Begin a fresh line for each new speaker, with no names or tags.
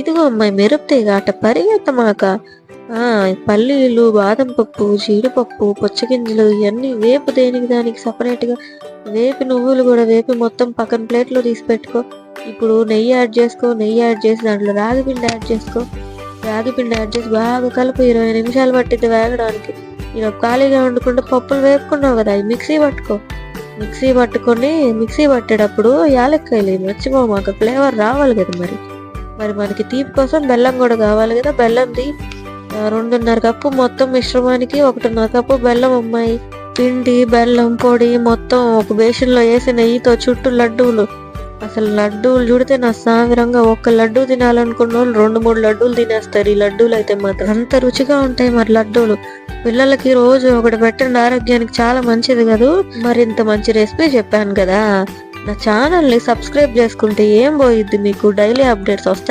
ఇదిగో అమ్మాయి మిరపతీగ అట పరిగెత్తమాక పల్లీలు బాదం పప్పు జీడిపప్పు పుచ్చగింజలు ఇవన్నీ వేపు దేనికి దానికి సపరేట్గా వేపి నువ్వులు కూడా వేపి మొత్తం పక్కన ప్లేట్లో తీసి పెట్టుకో. ఇప్పుడు నెయ్యి యాడ్ చేసుకో నెయ్యి యాడ్ చేసి దాంట్లో రాగి పిండి యాడ్ చేసుకో. రాగి పిండి యాడ్ చేసి బాగా కలుపు ఇరవై నిమిషాలు పట్టింది వేగడానికి. ఇలా ఖాళీగా వండుకుంటే పప్పులు వేపుకున్నావు కదా అవి మిక్సీ పట్టుకో. మిక్సీ పట్టుకొని మిక్సీ పట్టేటప్పుడు యాలక్కాయలు మర్చిపోమాక ఫ్లేవర్ రావాలి కదా మరి. మరి మనకి తీపి కోసం బెల్లం కూడా కావాలి కదా. బెల్లంది రెండున్నర కప్పు మొత్తం మిశ్రమానికి ఒకటిన్నర కప్పు బెల్లం అమ్మాయి. పిండి బెల్లం పొడి మొత్తం ఒక బేషన్లో వేసి నెయ్యితో చుట్టూ లడ్డూలు. అసలు లడ్డూలు చూడితే నా సావిరంగా ఒక్క లడ్డూ తినాలనుకున్న వాళ్ళు రెండు మూడు లడ్డూలు తినేస్తారు. ఈ లడ్డూలు అయితే మాత్రం అంత రుచిగా ఉంటాయి మరి లడ్డూలు. పిల్లలకి రోజు ఒకటి పెట్టండి ఆరోగ్యానికి చాలా మంచిది కదా. మరి ఇంత మంచి రెసిపీ చెప్పాను కదా. నా ఛానల్ని సబ్స్క్రైబ్ చేసుకుంటే ఏం పోయిద్ది మీకు? డైలీ అప్డేట్స్ వస్తాయి